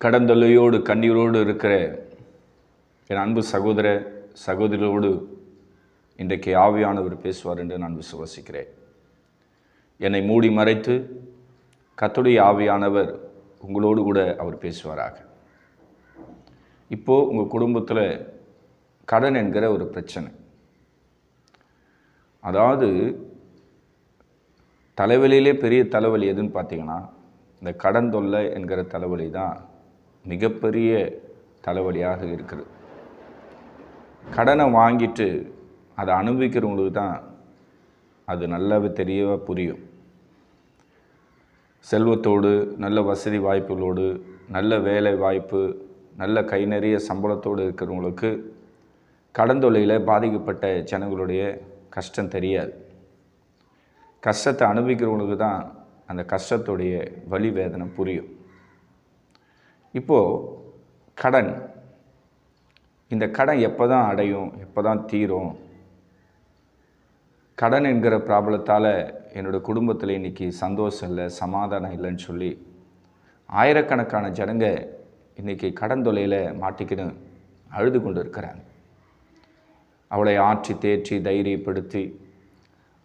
கடந்தொல்லையோடு கண்ணீரோடு இருக்கிற என் அன்பு சகோதர சகோதரியோடு இன்றைக்கு ஆவியானவர் பேசுவார் என்று நான் விசுவசிக்கிறேன். என்னை மூடி மறைத்து கத்துடைய ஆவியானவர் உங்களோடு கூட அவர் பேசுவாராக. இப்போது உங்கள் குடும்பத்தில் கடன் என்கிற ஒரு பிரச்சனை. அதாவது தலைவலியிலே பெரிய தலைவலி எதுன்னு பார்த்தீங்கன்னா இந்த கடன் தொல்லை என்கிற தலைவலி தான் மிகப்பெரிய தலைவலியாக இருக்குது கடனை வாங்கிட்டு அதை அனுபவிக்கிறவங்களுக்கு தான் அது நல்லாவே தெரியவே புரியும். செல்வத்தோடு நல்ல வசதி வாய்ப்புகளோடு நல்ல வேலை வாய்ப்பு நல்ல கை நிறைய சம்பளத்தோடு இருக்கிறவங்களுக்கு கடன் தொல்லையில் பாதிக்கப்பட்ட ஜனங்களுடைய கஷ்டம் தெரியாது. கஷ்டத்தை அனுபவிக்கிறவங்களுக்கு தான் அந்த கஷ்டத்துடைய வழி வேதனை புரியும். இப்போது கடன். இந்த கடன் எப்போ தான் அடையும் எப்போ தான் தீரும்? கடன் என்கிற ப்ராப்ளத்தால் என்னோடய குடும்பத்தில் இன்றைக்கி சந்தோஷம் இல்லை சமாதானம் இல்லைன்னு சொல்லி ஆயிரக்கணக்கான ஜனங்க இன்றைக்கி கடன் தொலையில் மாட்டிக்கின்னு அழுது கொண்டு இருக்கிறாங்க அவளை ஆற்றி தேற்றி தைரியப்படுத்தி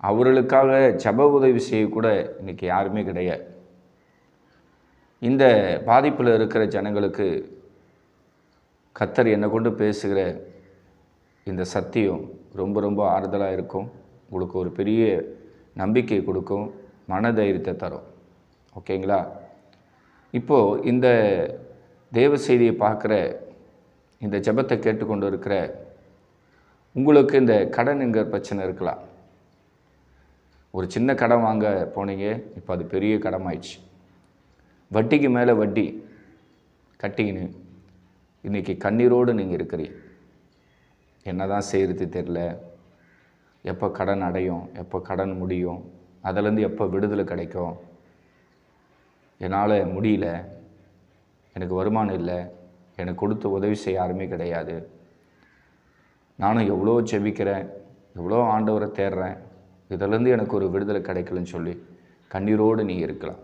அவர்களுக்காக ஜப உதவி செய்யக்கூட இன்றைக்கி யாருமே கிடையாது. இந்த பாதிப்பில் இருக்கிற ஜனங்களுக்கு கத்தர் என்னை கொண்டு பேசுகிற இந்த சத்தியம் ரொம்ப ரொம்ப ஆறுதலாக இருக்கும். உங்களுக்கு ஒரு பெரிய நம்பிக்கை கொடுக்கும் மனதைரியத்தை தரும். ஓகேங்களா? இப்போது இந்த தேவ செய்தியை பார்க்குற இந்த ஜெபத்தை கேட்டுக்கொண்டு இருக்கிற உங்களுக்கு இந்த கடன் என்கிற பிரச்சனை இருக்கலாம்? ஒரு சின்ன கடன் வாங்க போனீங்க இப்போ அது பெரிய கடன் ஆயிடுச்சு வட்டிக்கு மேலே வட்டி கட்டிக்கின்னு இன்றைக்கி கண்ணீரோடு நீங்கள் இருக்கிறீங்க என்ன தான் செய்கிறது தெரில. எப்போ கடன் அடையும் எப்போ கடன் முடியும் அதிலேருந்து எப்போ விடுதலை கிடைக்கும்? என்னால் முடியல. எனக்கு வருமானம் இல்லை. எனக்கு கொடுத்து உதவி செய்ய யாருமே கிடையாது. நானும் எவ்வளோ ஜெபிக்கிறேன் எவ்வளோ ஆண்டவரை தேடுறேன் இதிலேருந்து எனக்கு ஒரு விடுதலை கிடைக்கலன்னு சொல்லி கண்ணீரோடு நீ இருக்கலாம்.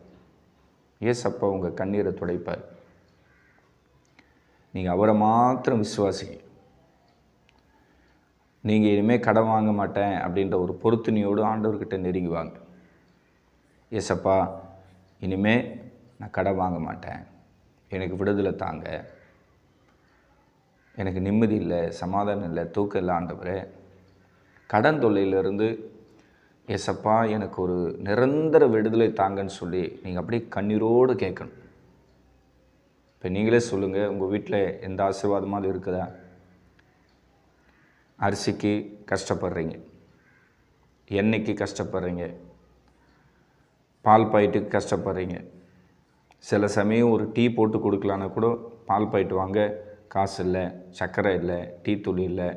ஏசப்பா உங்கள் கண்ணீரை துடைப்பார். நீங்கள் அவரை மாத்திரம் விசுவாசிங்க. நீங்கள் இனிமேல் கடன் வாங்க மாட்டேன் அப்படின்ற ஒரு பொருத்தனையோடு ஆண்டவர்கிட்ட நெருங்கி வாங்க. ஏசப்பா இனிமே நான் கடன் வாங்க மாட்டேன். எனக்கு விடுதலை தாங்க. எனக்கு நிம்மதி இல்லை சமாதானம் இல்லை தூக்கம் இல்லை ஆண்டவரே. கடன் தொல்லையிலிருந்து ஏசப்பா எனக்கு ஒரு நிரந்தர விடுதலை தாங்கன்னு சொல்லி நீங்கள் அப்படியே கண்ணீரோடு கேட்கணும். இப்போ நீங்களே சொல்லுங்கள் உங்கள் வீட்டில் எந்த ஆசீர்வாதமாவது இருக்குதா? அரிசிக்கு கஷ்டப்படுறீங்க. எண்ணெய்க்கு கஷ்டப்படுறீங்க. பால் பாயிட்டுக்கு கஷ்டப்படுறீங்க. சில சமயம் ஒரு டீ போட்டு கொடுக்கலான்னா கூட பால் பாயிட்டு வாங்க காசு இல்லை சர்க்கரை இல்லை டீ தூள் இல்லை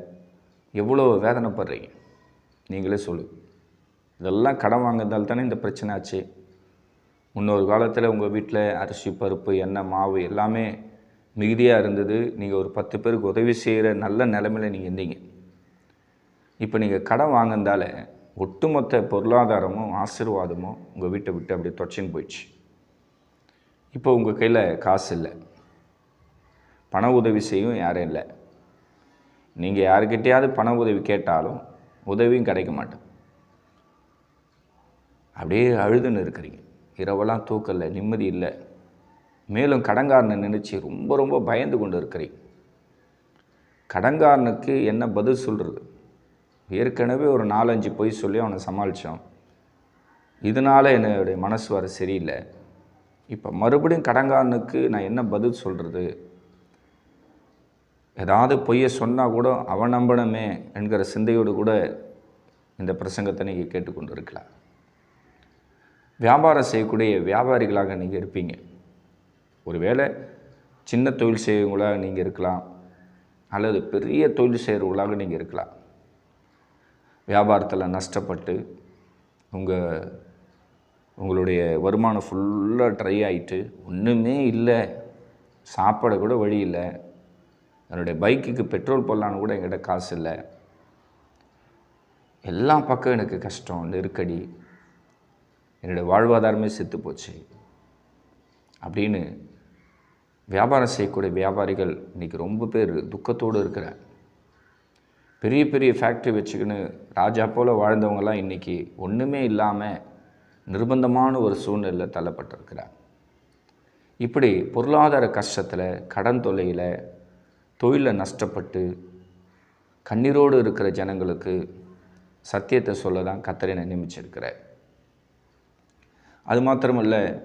எவ்வளோ வேதனைப்படுறீங்க? நீங்களே சொல்லுங்கள் இதெல்லாம் கடன் வாங்குறதால தானே இந்த பிரச்சனை ஆச்சு. முன்னொரு காலத்தில் உங்கள் வீட்டில் அரிசி பருப்பு எண்ணெய் மாவு எல்லாமே மிகுதியாக இருந்தது. நீங்கள் ஒரு பத்து பேருக்கு உதவி செய்கிற நல்ல நிலமையில் நீங்கள் இருந்தீங்க. இப்போ நீங்கள் கடன் வாங்கினதால ஒட்டுமொத்த பொருளாதாரமும் ஆசீர்வாதமும் உங்கள் வீட்டை விட்டு அப்படியே தொடச்சின்னு போயிடுச்சு. இப்போ உங்கள் கையில் காசு இல்லை. பண உதவி செய்யும் யாரும் இல்லை. நீங்கள் யாருக்கிட்டேயாவது பண உதவி கேட்டாலும் உதவியும் கிடைக்க மாட்டேன் அப்படியே அழுதுன்னு இருக்கிறீங்க. இரவெல்லாம் தூக்கலை நிம்மதி இல்லை. மேலும் கடங்காரனை நினச்சி ரொம்ப ரொம்ப பயந்து கொண்டு இருக்கிறீங்க. கடங்காரனுக்கு என்ன பதில் சொல்கிறது ஏற்கனவே ஒரு நாலஞ்சு பொய் சொல்லி அவனை சமாளித்தோம் இதனால் என்னுடைய மனசு வர சரியில்லை. இப்போ மறுபடியும் கடங்காரனுக்கு நான் என்ன பதில் சொல்கிறது ஏதாவது பொய்யை சொன்னால் கூட அவன் நம்பணுமே என்கிற சிந்தையோடு கூட இந்த பிரசங்கத்தை நீங்கள் கேட்டுக்கொண்டு இருக்கலாம். வியாபாரம் செய்யக்கூடிய வியாபாரிகளாக நீங்கள் இருப்பீங்க. ஒருவேளை சின்ன தொழில் செய்கிறவங்களாக நீங்கள் இருக்கலாம். அல்லது பெரிய தொழில் செய்கிறவங்களாக நீங்கள் இருக்கலாம். வியாபாரத்தில் நஷ்டப்பட்டு உங்கள் உங்களுடைய வருமானம் ஃபுல்லாக ட்ரை ஆகிட்டு ஒன்றுமே இல்லை. சாப்பாட கூட வழி இல்லை. என்னுடைய பைக்குக்கு பெட்ரோல் போடலான்னு கூட என்கிட்ட காசு இல்லை. எல்லா பக்கம் எனக்கு கஷ்டம் நெருக்கடி. என்னுடைய வாழ்வாதாரமே செத்து போச்சு. அப்படின்னு வியாபாரம் செய்யக்கூடிய வியாபாரிகள் இன்றைக்கி ரொம்ப பேர் துக்கத்தோடு இருக்கிற பெரிய பெரிய ஃபேக்ட்ரி வச்சுக்கின்னு ராஜா போல் வாழ்ந்தவங்களாம் இன்றைக்கி ஒன்றுமே இல்லாமல் நிர்பந்தமான ஒரு சூழ்நிலையில் தள்ளப்பட்டிருக்கிறார் இப்படி பொருளாதார கஷ்டத்தில் கடன் தொல்லையில் தொழிலில் நஷ்டப்பட்டு கண்ணீரோடு இருக்கிற ஜனங்களுக்கு சத்தியத்தை சொல்ல தான் கத்தரினை நியமிச்சிருக்கிறார். அது மாத்திரமல்ல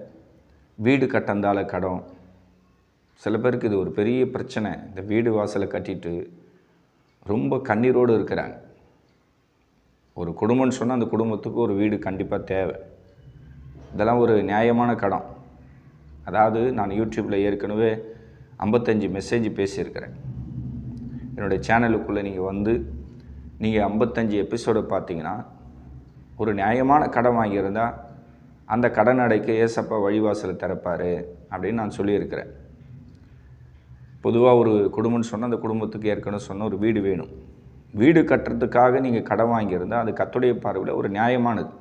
வீடு கட்டந்தால கடன். சில பேருக்கு இது ஒரு பெரிய பிரச்சனை. இந்த வீடு வாசலை கட்டிட்டு ரொம்ப கண்ணீரோடு இருக்கிறாங்க. ஒரு குடும்பம்னு சொன்னால் அந்த குடும்பத்துக்கு ஒரு வீடு கண்டிப்பாக தேவை. இதெல்லாம் ஒரு நியாயமான கடன். அதாவது நான் யூடியூப்பில் ஏற்கனவே ஐம்பத்தஞ்சு மெசேஜ் பேசியிருக்கிறேன். என்னுடைய சேனலுக்குள்ளே நீங்கள் வந்து நீங்கள் ஐம்பத்தஞ்சு எபிசோடை பார்த்தீங்கன்னா ஒரு நியாயமான கடன் வாங்கியிருந்தால் அந்த கடன் அடைக்க ஏசப்பா வழிவாசலை திறப்பார் அப்படின்னு நான் சொல்லியிருக்கிறேன். பொதுவாக ஒரு குடும்பம்னு சொன்னால் அந்த குடும்பத்துக்கு ஏற்கனவே சொன்ன ஒரு வீடு வேணும். வீடு கட்டுறதுக்காக நீங்கள் கடன் வாங்கியிருந்தால் அது கத்துடைய பார்வையில் ஒரு நியாயமானது.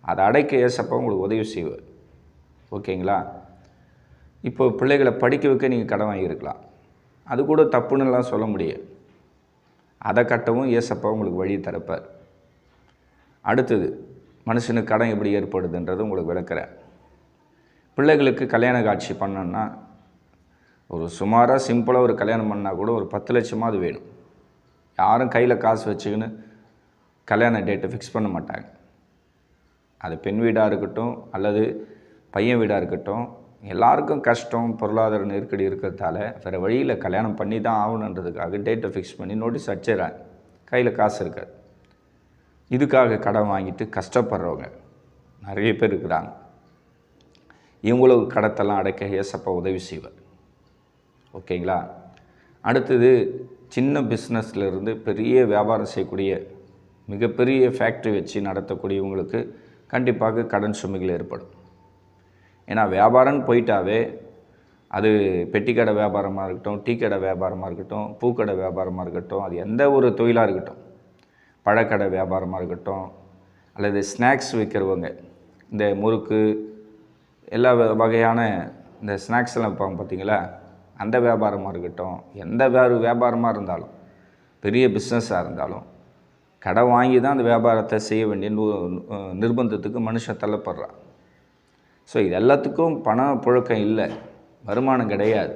அதை அடைக்க ஏசப்பா உங்களுக்கு உதவி செய்வார். ஓகேங்களா? இப்போ பிள்ளைகளை படிக்க வைக்க நீங்கள் கடன் வாங்கியிருக்கலாம். அது கூட தப்புன்னுலாம் சொல்ல முடியாது. அதை கட்டவும் ஏசப்பா உங்களுக்கு வழி திறப்பார் அடுத்தது மனுஷனுக்கு கடன் எப்படி ஏற்படுதுன்றது உங்களுக்கு விளக்குறேன். பிள்ளைகளுக்கு கல்யாண காட்சி பண்ணோன்னா ஒரு சுமாராக சிம்பிளாக ஒரு கல்யாணம் பண்ணால் கூட ஒரு பத்து லட்சமாவது வேணும். யாரும் கையில் காசு வச்சுக்கின்னு கல்யாண டேட்டை ஃபிக்ஸ் பண்ண மாட்டாங்க. அது பெண் வீடாக இருக்கட்டும் அல்லது பையன் வீடாக இருக்கட்டும் எல்லாருக்கும் கஷ்டம் பொருளாதார நெருக்கடி இருக்கிறதால வேறு வழியில் கல்யாணம் பண்ணி தான் ஆகணுன்றதுக்காக டேட்டை ஃபிக்ஸ் பண்ணி நோட்டீஸ் அடிச்சிடறாங்க. கையில் காசு இருக்காது. இதுக்காக கடன் வாங்கிட்டு கஷ்டப்படுறவங்க நிறைய பேர் இருக்கிறாங்க. இவங்களுக்கு கடத்தெல்லாம் அடைக்க ஏசப்பா உதவி செய்வார். ஓகேங்களா? அடுத்தது சின்ன பிஸ்னஸ்லேருந்து பெரிய வியாபாரம் செய்யக்கூடிய மிகப்பெரிய ஃபேக்ட்ரி வச்சு நடத்தக்கூடியவங்களுக்கு கண்டிப்பாக கடன் சுமைகள் ஏற்படும். ஏன்னா வியாபாரம்னு போயிட்டாவே அது பெட்டிக்கடை வியாபாரமாக இருக்கட்டும் டீ கடை வியாபாரமாக இருக்கட்டும் பூக்கடை வியாபாரமாக இருக்கட்டும் அது எந்த ஒரு தொழிலாக இருக்கட்டும் பழக்கடை வியாபாரமாக இருக்கட்டும் அல்லது ஸ்நாக்ஸ் விற்கிறவங்க இந்த முறுக்கு எல்லா வகையான இந்த ஸ்நாக்ஸ் எல்லாம் வைப்பாங்க பார்த்தீங்களா? அந்த வியாபாரமாக இருக்கட்டும் எந்த வேறு வியாபாரமாக இருந்தாலும் பெரிய பிஸ்னஸாக இருந்தாலும் கடை வாங்கி தான் அந்த வியாபாரத்தை செய்ய வேண்டிய நிர்பந்தத்துக்கு மனுஷன் தள்ளப்படுறான். ஸோ இது எல்லாத்துக்கும் பண புழக்கம் இல்லை. வருமானம் கிடையாது.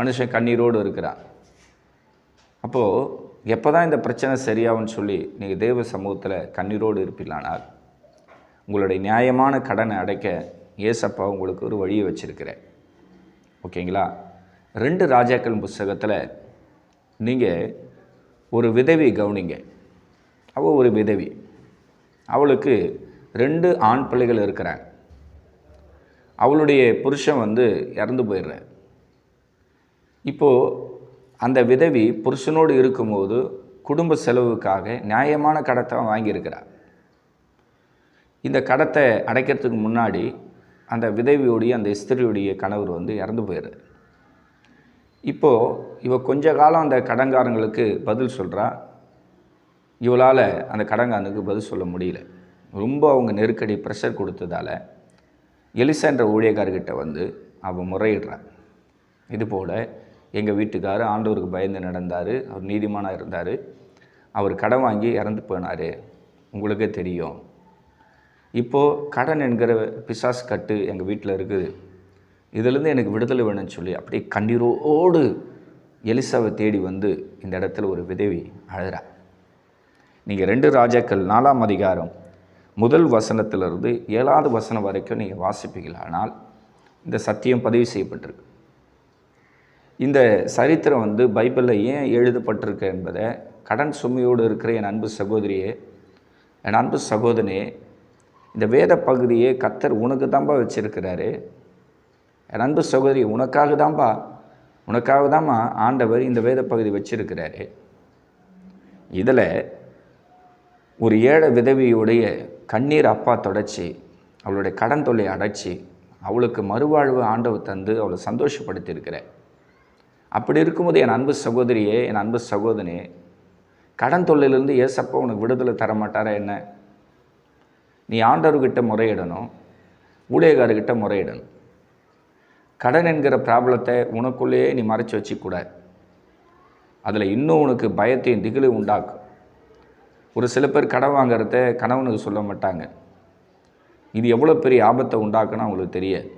மனுஷன் கண்ணீரோடு இருக்கிறான். அப்போது எப்போ தான் இந்த பிரச்சனை சரியாகும்னு சொல்லி நீங்கள் தேவ சமூகத்தில் கண்ணீரோடு இருப்பீங்களானால் உங்களுடைய நியாயமான கடனை அடைக்க ஏசப்பா உங்களுக்கு ஒரு வழியை வச்சுருக்கிறேன் ஓகேங்களா? ரெண்டு ராஜாக்கள் புஸ்தகத்தில் நீங்கள் ஒரு விதவி கவனிங்க. அவள் ஒரு விதவி. அவளுக்கு ரெண்டு ஆண் பிள்ளைகள் இருக்கிறாங்க. அவளுடைய புருஷன் வந்து இறந்து போயிடுறார். இப்போது அந்த விதவி புருஷனோடு இருக்கும்போது குடும்ப செலவுக்காக நியாயமான கடத்தை வாங்கியிருக்கிறார். இந்த கடத்தை அடைக்கிறதுக்கு முன்னாடி அந்த விதவியோடைய அந்த ஸ்திரியுடைய கணவர் வந்து இறந்து போயிடுது இப்போது இவ கொஞ்ச காலம் அந்த கடன்காரங்களுக்கு பதில் சொல்கிறா இவளால் அந்த கடன்காரனுக்கு பதில் சொல்ல முடியல. ரொம்ப அவங்க நெருக்கடி ப்ரெஷர் கொடுத்ததால எலிசான்ற ஊழியக்கார்கிட்ட வந்து அவன் முறையிடுறான் இது போல் எங்கள் வீட்டுக்காரர் ஆண்டவருக்கு பயந்து நடந்தார். அவர் நீதிமானாக இருந்தார். அவர் கடன் வாங்கி இறந்து போனார். உங்களுக்கே தெரியும். இப்போது கடன் என்கிற பிசாஸ் கட்டு எங்கள் வீட்டில் இருக்குது. இதிலேருந்து எனக்கு விடுதலை வேணும்னு சொல்லி அப்படியே கண்ணீரோடு எலிசாவை தேடி வந்து இந்த இடத்துல ஒரு விதவி அழுறா நீங்கள் ரெண்டு ராஜாக்கள் நாலாம் அதிகாரம் முதல் வசனத்திலிருந்து ஏழாவது வசனம் வரைக்கும் நீங்கள் வாசிப்பீங்களானால் இந்த சத்தியம் பதிவு செய்யப்பட்டிருக்கு. இந்த சரித்திரம் வந்து பைபிளில் ஏன் எழுதப்பட்டிருக்கு என்பதை கடன் சுமையோடு இருக்கிற என் அன்பு சகோதரியே என் அன்பு சகோதரனே இந்த வேத பகுதியை கத்தர் உனக்கு தான்பா வச்சுருக்கிறாரு. என் அன்பு சகோதரி உனக்காக தான்பா உனக்காக தான்மா ஆண்டவர் இந்த வேத பகுதி வச்சிருக்கிறாரு. இதில் ஒரு ஏழை விதவியுடைய கண்ணீர் அப்பா தொடச்சி அவளுடைய கடன் தொல்லை அடைச்சி அவளுக்கு மறுவாழ்வு ஆண்டவர் தந்து அவளை சந்தோஷப்படுத்தியிருக்கிறேன் அப்படி இருக்கும்போது என் அன்பு சகோதரியே என் அன்பு சகோதரனே கடன் தொல்லையிலேருந்து ஏசப்பா உனக்கு விடுதலை தர மாட்டாரா என்ன? நீ ஆண்டவர்கிட்ட முறையிடணும் ஊழியக்காரர்கிட்ட முறையிடணும். கடன் என்கிற ப்ராப்ளத்தை உனக்குள்ளேயே நீ மறைச்சி வச்சுக்கூட அதில் இன்னும் உனக்கு பயத்தையும் திகிலை உண்டாக்கும். ஒரு சில பேர் கடன் வாங்குறத கணவனுக்கு சொல்ல மாட்டாங்க. இது எவ்வளோ பெரிய ஆபத்தை உண்டாக்குன்னு அவங்களுக்கு தெரியாது.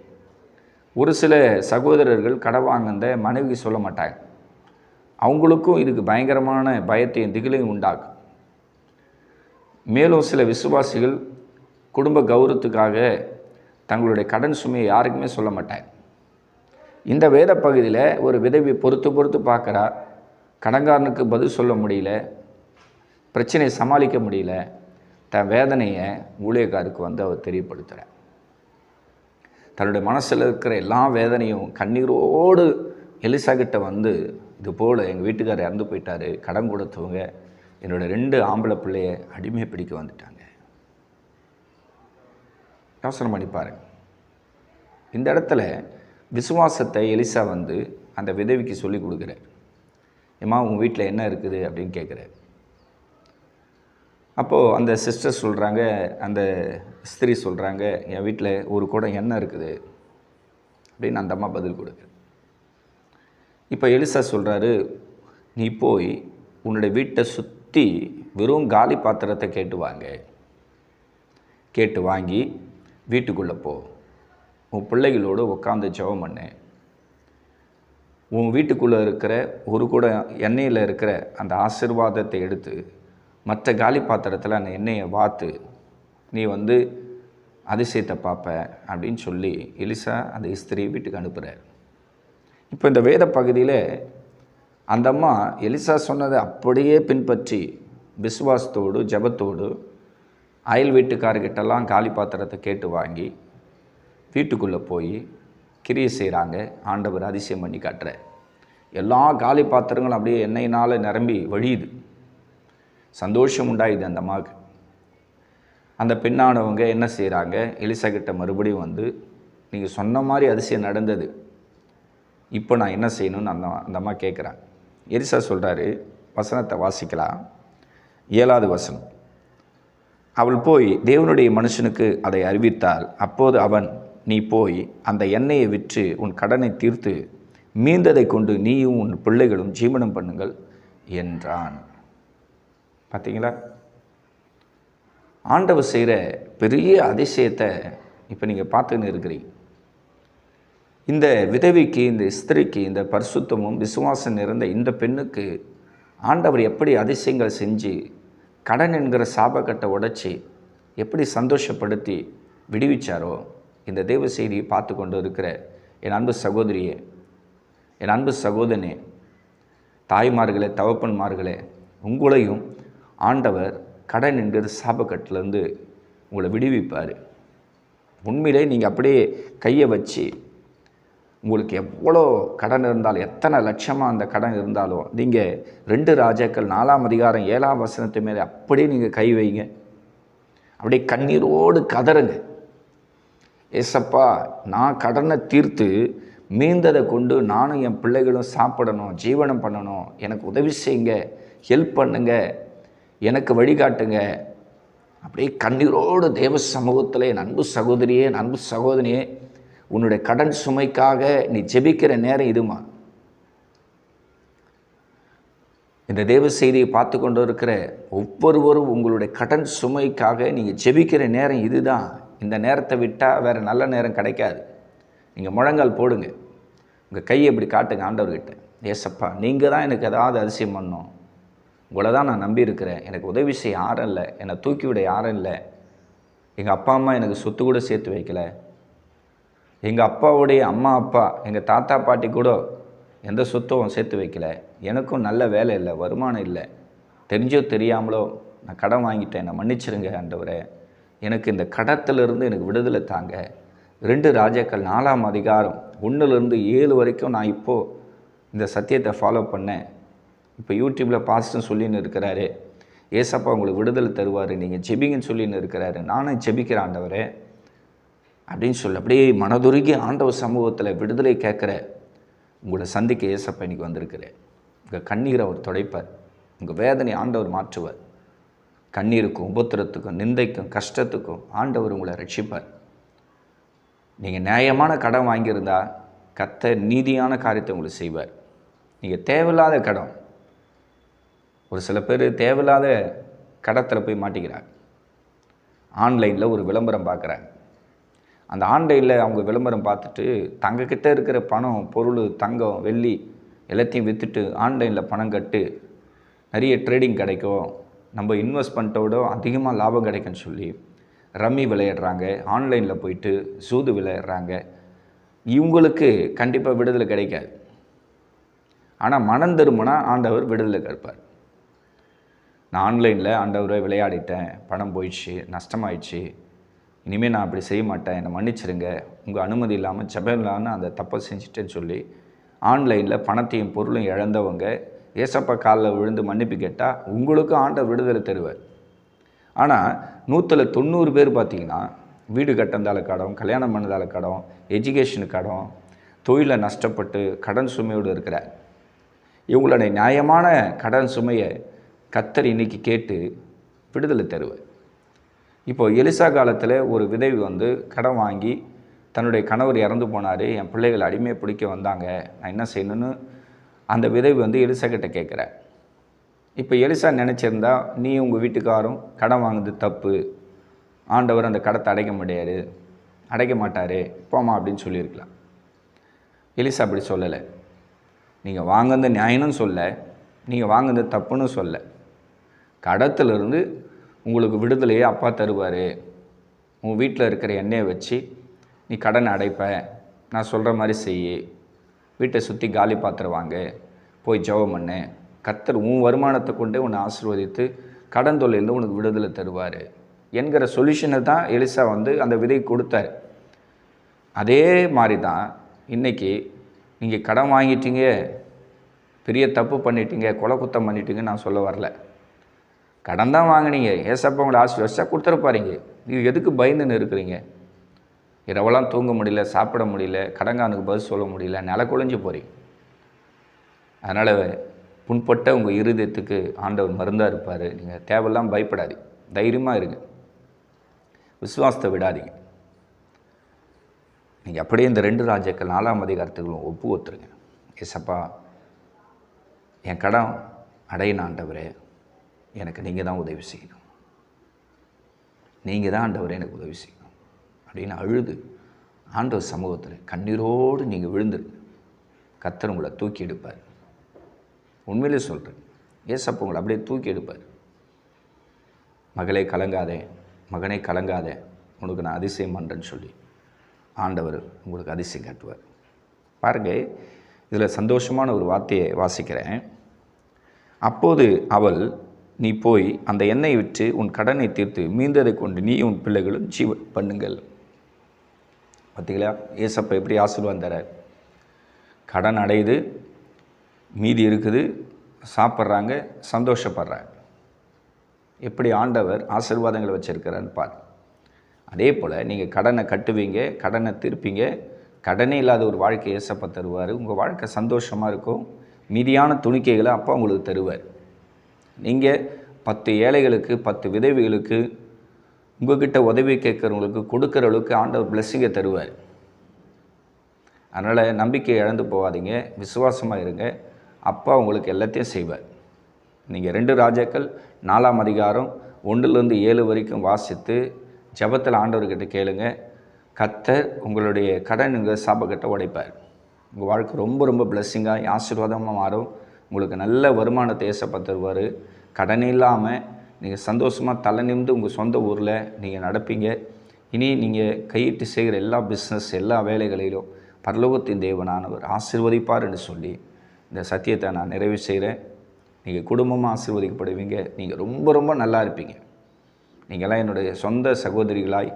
ஒரு சில சகோதரர்கள் கடன் வாங்கந்த மனைவி சொல்ல மாட்டாங்க. அவங்களுக்கும் இதுக்கு பயங்கரமான பயத்தையும் திகிலையும் உண்டாக்கும். மேலும் சில விசுவாசிகள் குடும்ப கௌரவத்துக்காக தங்களுடைய கடன் சுமையை யாருக்குமே சொல்ல மாட்டாங்க. இந்த வேத பகுதியில் ஒரு விதவி பொறுத்து பொறுத்து பார்க்குறா. கடன்காரனுக்கு பதில் சொல்ல முடியல. பிரச்சனையை சமாளிக்க முடியல. தன் வேதனையை ஊழியக்காருக்கு வந்து அவர் தெரியப்படுத்துகிறார் தன்னுடைய மனசில் இருக்கிற எல்லா வேதனையும் கண்ணீரோடு எலிசா கிட்ட வந்து இது போல் எங்கள் வீட்டுக்காரர் இறந்து போயிட்டாரு கடன் கொடுத்தவங்க என்னோட ரெண்டு ஆம்பளை பிள்ளைய அடிமை பிடிக்க வந்துட்டாங்க. யோசனை பண்ணி பாருங்க. இந்த இடத்துல விசுவாசத்தை எலிசா வந்து அந்த விதவிக்கு சொல்லி கொடுக்குறேன் ஏம்மா உங்கள் வீட்டில் என்ன இருக்குது? அப்படின்னு கேட்குறேன் அப்போது அந்த சிஸ்டர் சொல்கிறாங்க அந்த ஸ்திரீ சொல்கிறாங்க என் வீட்டில் ஒரு குடம் எண்ணெய் இருக்குது. அப்படின்னு அந்த அம்மா பதில் கொடுக்கு இப்போ எலிசா சொல்கிறாரு நீ போய் உன்னுடைய வீட்டை சுற்றி வெறும் காலி பாத்திரத்தை கேட்டு வாங்க. கேட்டு வாங்கி வீட்டுக்குள்ளே போ. உன் பிள்ளைகளோடு உட்காந்து ஜெபம் பண்ணு. உன் வீட்டுக்குள்ளே இருக்கிற ஒரு கூட எண்ணெயில் இருக்கிற அந்த ஆசிர்வாதத்தை எடுத்து மற்ற காலி பாத்திரத்தில் அந்த எண்ணெயை வாத்து நீ வந்து அதிசயத்தை பார்ப்ப அப்படின்னு சொல்லி எலிசா அந்த இஸ்திரி வீட்டுக்கு அனுப்புகிறார் இப்போ இந்த வேத பகுதியில் அந்த அம்மா எலிசா சொன்னதை அப்படியே பின்பற்றி விசுவாசத்தோடு ஜபத்தோடு அயல் வீட்டுக்காரர்கிட்டலாம் காலி பாத்திரத்தை கேட்டு வாங்கி வீட்டுக்குள்ளே போய் கிரியை செய்கிறாங்க ஆண்டவர் அதிசயம் பண்ணி காட்டுற எல்லா காலி பாத்திரங்களும் அப்படியே எண்ணெயினால் நிரம்பி வழியுது. சந்தோஷம் உண்டாயுது அந்த அம்மாவுக்கு. அந்த பெண்ணானவங்க என்ன செய்கிறாங்க எலிசா கிட்ட மறுபடியும் வந்து நீங்கள் சொன்ன மாதிரி அதிசயம் நடந்தது. இப்போ நான் என்ன செய்யணும்னு அந்த அந்த அம்மா கேட்குறாங்க எலிசா சொல்கிறாரு வசனத்தை வாசிக்கலாம். ஏழாவது வசனம். அவள் போய் தேவனுடைய மனுஷனுக்கு அதை அறிவித்தால் அப்போது அவன் நீ போய் அந்த எண்ணெயை விற்று உன் கடனை தீர்த்து மீந்ததை கொண்டு நீயும் உன் பிள்ளைகளும் ஜீவனம் பண்ணுங்கள் என்றான். பார்த்தீங்களா ஆண்டவர் செய்கிற பெரிய அதிசயத்தை இப்போ நீங்கள் பார்த்துன்னு இருக்கிறீங்க. இந்த விதவிக்கு இந்த ஸ்திரிக்கு இந்த பரிசுத்தமும் விசுவாசம் நிறைந்த இந்த பெண்ணுக்கு ஆண்டவர் எப்படி அதிசயங்கள் செஞ்சு கடன் என்கிற சாபக்கட்டை உடைச்சி எப்படி சந்தோஷப்படுத்தி விடுவிச்சாரோ இந்த தேவ செய்தியை பார்த்து கொண்டு இருக்கிற என் அன்பு சகோதரியே என் அன்பு சகோதரனே தாய்மார்களே தவப்பன்மார்களே உங்களையும் ஆண்டவர் கடன் என்கிற சாபக்கட்டிலேருந்து உங்களை விடுவிப்பார். உண்மையிலே நீங்கள் அப்படியே கையை வச்சு உங்களுக்கு எவ்வளோ கடன் இருந்தாலும் எத்தனை லட்சமாக அந்த கடன் இருந்தாலும் நீங்கள் ரெண்டு ராஜாக்கள் நாலாம் அதிகாரம் ஏழாம் வசனத்து மேலே அப்படியே நீங்கள் கை வைங்க. அப்படியே கண்ணீரோடு கதறுங்க. ஏசப்பா நான் கடனை தீர்த்து மீந்ததை கொண்டு நானும் என் பிள்ளைகளும் சாப்பிடணும் ஜீவனம் பண்ணணும் எனக்கு உதவி செய்யுங்க ஹெல்ப் பண்ணுங்க. எனக்கு வழிகாட்டுங்க. அப்படியே கண்ணீரோடு தேவ சமூகத்தில் என் அன்பு சகோதரியே என் அன்பு சகோதரியே உன்னுடைய கடன் சுமைக்காக நீ ஜெபிக்கிற நேரம் இதுமா? இந்த தேவ செய்தியை பார்த்து கொண்டு இருக்கிற ஒவ்வொருவரும் உங்களுடைய கடன் சுமைக்காக நீங்கள் ஜெபிக்கிற நேரம் இதுதான். இந்த நேரத்தை விட்டால் வேறு நல்ல நேரம் கிடைக்காது. நீங்கள் முழங்கால் போடுங்க. உங்கள் கையை இப்படி காட்டுங்க ஆண்டவர்கிட்ட. ஏசப்பா நீங்கள் தான் எனக்கு ஏதாவது அதிசயம் பண்ணணும். உங்களை தான் நான் நம்பியிருக்கிறேன். எனக்கு உதவி செய்ய யாரும் இல்லை. என்னை தூக்கி விட யாரும் இல்லை. எங்கள் அப்பா அம்மா எனக்கு சொத்து கூட சேர்த்து வைக்கலை. எங்கள் அப்பாவுடைய அம்மா அப்பா எங்கள் தாத்தா பாட்டி கூட எந்த சொத்தும் சேர்த்து வைக்கல. எனக்கும் நல்ல வேலை இல்லை வருமானம் இல்லை. தெரிஞ்சோ தெரியாமலோ நான் கடன் வாங்கிட்டேன். என்னை மன்னிச்சிருங்க ஆண்டவரே. எனக்கு இந்த கடத்திலிருந்து எனக்கு விடுதலை தாங்க. ரெண்டு ராஜாக்கள் நாலாம் அதிகாரம் ஒன்றுலேருந்து ஏழு வரைக்கும் நான் இப்போது இந்த சத்தியத்தை ஃபாலோ பண்ணேன். இப்போ யூடியூப்பில் பாஸ்ட்னு சொல்லின்னு இருக்கிறாரு ஏசப்பா உங்களுக்கு விடுதலை தருவார் நீங்கள் ஜெபிங்கன்னு சொல்லின்னு இருக்கிறாரு நானும் ஜெபிக்கிறேன் ஆண்டவரே அப்படின்னு சொல்லி அப்படியே மனதுருகி ஆண்டவர் சமூகத்தில் விடுதலை கேட்குற உங்களை சந்திக்க ஏசப்பா இன்னைக்கு வந்திருக்கிறேன் உங்கள் கண்ணீரை அவர் துடைப்பார். உங்கள் வேதனை ஆண்டவர் மாற்றுவார். கண்ணீருக்கும் உபத்திரத்துக்கும் நிந்தைக்கும் கஷ்டத்துக்கும் ஆண்டவர் உங்களை ரட்சிப்பார். நீங்கள் நியாயமான கடன் வாங்கியிருந்தா கத்த நீதியான காரியத்தை உங்களுக்கு செய்வார். நீங்கள் தேவையில்லாத கடன் ஒரு சில பேர் தேவையில்லாத கடத்தில் போய் மாட்டிக்கிறாங்க. ஆன்லைனில் ஒரு விளம்பரம் பார்க்குறாங்க அந்த ஆன்லைனில் அவங்க விளம்பரம் பார்த்துட்டு தங்கக்கிட்ட இருக்கிற பணம் பொருள் தங்கம் வெள்ளி எல்லாத்தையும் விற்றுட்டு ஆன்லைனில் பணம் கட்டு நிறைய ட்ரேடிங் கிடைக்கும். நம்ம இன்வெஸ்ட்மெண்ட்டோட அதிகமாக லாபம் கிடைக்குன்னு சொல்லி ரம்மி விளையாடுறாங்க. ஆன்லைனில் போயிட்டு சூது விளையாடுறாங்க. இவங்களுக்கு கண்டிப்பாக விடுதலை கிடைக்காது. ஆனால் மனம் திரும்பினா ஆண்டவர் விடுதலை கிடைப்பார். நான் ஆன்லைனில் ஆண்டவரை விளையாடிட்டேன். பணம் போயிடுச்சு நஷ்டமாயிடுச்சு. இனிமேல் நான் அப்படி செய்ய மாட்டேன். என்னை மன்னிச்சிருங்க. உங்கள் அனுமதி இல்லாமல் ஜெபம் அந்த தப்பை செஞ்சுட்டேன்னு சொல்லி ஆன்லைனில் பணத்தையும் பொருளும் இழந்தவங்க ஏசப்பா காலில் விழுந்து மன்னிப்பு கேட்டால் உங்களுக்கும் ஆண்டவர் விடுதலை தருவார். ஆனால் நூற்றில் தொண்ணூறு பேர் பார்த்தீங்கன்னா வீடு கட்டந்தால கடன் கல்யாணம் பண்ணதால கடன் எஜுகேஷனு கடன் தொழிலை நஷ்டப்பட்டு கடன் சுமையோடு இருக்கிறார். இவங்களுடைய நியாயமான கடன் சுமையை கத்தர் இன்னைக்கு கேட்டு விடுதலை தருவார். இப்போது எலிசா காலத்தில் ஒரு விதவி வந்து கடன் வாங்கி தன்னுடைய கணவர் இறந்து போனார் என் பிள்ளைகள் அடிமையை பிடிக்க வந்தாங்க நான் என்ன செய்யணும்னு அந்த விதவி வந்து எலிசா கிட்ட கேட்குறேன் இப்போ எலிசா நினச்சிருந்தா நீ உங்கள் வீட்டுக்காரும் கடன் வாங்குது தப்பு. ஆண்டவர் அந்த கடத்தை அடைக்க முடியாது அடைக்க மாட்டார். போமா அப்படின்னு சொல்லியிருக்கலாம். எலிசா அப்படி சொல்லலை. நீங்கள் வாங்குனது நியாயம்னு சொல்ல. நீங்கள் வாங்குனது தப்புன்னு சொல்ல. கடத்திலிருந்து உங்களுக்கு விடுதலையே அப்பா தருவார். உன் வீட்டில் இருக்கிற எண்ணெயை வச்சு நீ கடன் அடைப்ப. நான் சொல்கிற மாதிரி செய் வீட்டை சுற்றி காலி பாத்திரம் வாங்க. போய் ஜெபம் பண்ணு. கத்தர் உன் வருமானத்தை கொண்டே உன்னை ஆசீர்வதித்து கடன் தொல்லையிலிருந்து உனக்கு விடுதலை தருவார். என்கிற சொல்யூஷனை தான் எலிசா வந்து அந்த விதை கொடுத்தாரு. அதே மாதிரி தான் இன்றைக்கி நீங்கள் கடன் வாங்கிட்டீங்க பெரிய தப்பு பண்ணிட்டீங்க கொலை குத்தம் பண்ணிட்டீங்கன்னு நான் சொல்ல வரல. கடன் தான் வாங்கினீங்க. ஏசப்பா உங்களை ஆசீர்வச்சா கொடுத்துருப்பாருங்க. இது எதுக்கு பயந்துன்னு இருக்கிறீங்க இரவெல்லாம் தூங்க முடியல சாப்பிட முடியல கடங்கானுக்கு பதில் சொல்ல முடியல நில குழஞ்சி போகிறீங்க அதனால் புண்பட்ட உங்கள் இருதயத்துக்கு ஆண்டவர் மருந்தாக இருப்பார். நீங்கள் தேவையெல்லாம் பயப்படாது. தைரியமாக இருங்க. விசுவாசத்தை விடாதீங்க. நீங்கள் அப்படியே இந்த ரெண்டு ராஜாக்கள் நாலாம் அதிகாரத்துகளும் ஒப்பு ஒத்துருங்க ஏசப்பா என் கடன் அடையின ஆண்டவரே எனக்கு நீங்கள் தான் உதவி செய்யணும். நீங்கள் தான் ஆண்டவர் எனக்கு உதவி செய்யணும். அப்படின்னு அழுது ஆண்டவர் சமூகத்தில் கண்ணீரோடு நீங்கள் விழுந்துருங்க கத்தர் உங்களை தூக்கி எடுப்பார். உண்மையிலே சொல்கிறேன் ஏசப்ப உங்களை அப்படியே தூக்கி எடுப்பார். மகளே கலங்காதே மகனே கலங்காதே உனக்கு நான் அதிசயம் பண்ணுறேன்னு சொல்லி ஆண்டவர் உங்களுக்கு அதிசயம் காட்டுவார். பாருங்கள் இதில் சந்தோஷமான ஒரு வார்த்தையை வாசிக்கிறேன். அப்போது அவள் நீ போய் அந்த எண்ணெயை விற்று உன் கடனை தீர்த்து மீந்ததை கொண்டு நீ உன் பிள்ளைகளும் ஜீவ பண்ணுங்கள். பார்த்தீங்களா? ஏசப்பா எப்படி ஆசீர்வாதம் தரார்? கடன் அடையுது மீதி இருக்குது சாப்பிட்றாங்க சந்தோஷப்படுறாங்க எப்படி ஆண்டவர் ஆசீர்வாதங்களை வச்சுருக்கிறான்னு பார். அதே போல் நீங்கள் கடனை கட்டுவீங்க கடனை திருப்பீங்க கடனே இல்லாத ஒரு வாழ்க்கை ஏசப்பா தருவார். உங்கள் வாழ்க்கை சந்தோஷமாக இருக்கும். மீதியான துணிக்கைகளை அப்பா உங்களுக்கு தருவார். நீங்கள் பத்து ஏழைகளுக்கு பத்து விதவைகளுக்கு உங்ககிட்ட உதவி கேட்குறவங்களுக்கு கொடுக்குற அளவுக்கு ஆண்டவர் பிளெஸ்ஸிங்கை தருவார். அதனால் நம்பிக்கை இழந்து போகாதீங்க விசுவாசமாக இருங்க. அப்பா உங்களுக்கு எல்லாத்தையும் செய்வார். நீங்கள் ரெண்டு ராஜாக்கள் நாலாம் அதிகாரம் ஒன்றுலேருந்து ஏழு வரைக்கும் வாசித்து ஜபத்தில் ஆண்டவர்கிட்ட கேளுங்க. கத்தர் உங்களுடைய கடன் உங்கள் சாபக்கட்டை உடைப்பார். உங்கள் வாழ்க்கை ரொம்ப ரொம்ப பிளெஸ்ஸிங்காக ஆசீர்வாதமாக மாறும். உங்களுக்கு நல்ல வருமானத்தை ஏசப்ப தருவார். கடன் இல்லாமல் நீங்கள் சந்தோஷமாக தலை நிமிந்து உங்கள் சொந்த ஊரில் நீங்கள் நடப்பீங்க. இனி நீங்கள் கையிட்டு செய்கிற எல்லா பிஸ்னஸ் எல்லா வேலைகளிலும் பரலோகத்தின் தேவனானவர் ஆசிர்வதிப்பார்னு என்று சொல்லி இந்த சத்தியத்தை நான் நிறைவு செய்கிறேன். நீங்கள் குடும்பமாக ஆசிர்வதிக்கப்படுவீங்க. நீங்கள் ரொம்ப ரொம்ப நல்லா இருப்பீங்க. நீங்களாம் என்னுடைய சொந்த சகோதரிகளாய்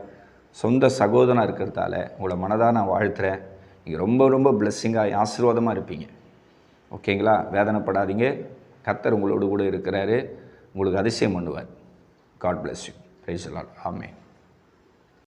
சொந்த சகோதரனாக இருக்கிறதால உங்களை மனதாக நான் வாழ்த்துறேன். நீங்கள் ரொம்ப ரொம்ப பிளெஸ்ஸிங்காக ஆசீர்வாதமாக இருப்பீங்க. ஓகேங்களா? வேதனைப்படாதீங்க. கத்தர் உங்களோடு கூட இருக்கிறாரு. உங்களுக்கு அதிசயம் பண்ணுவார். God bless you praise Lord amen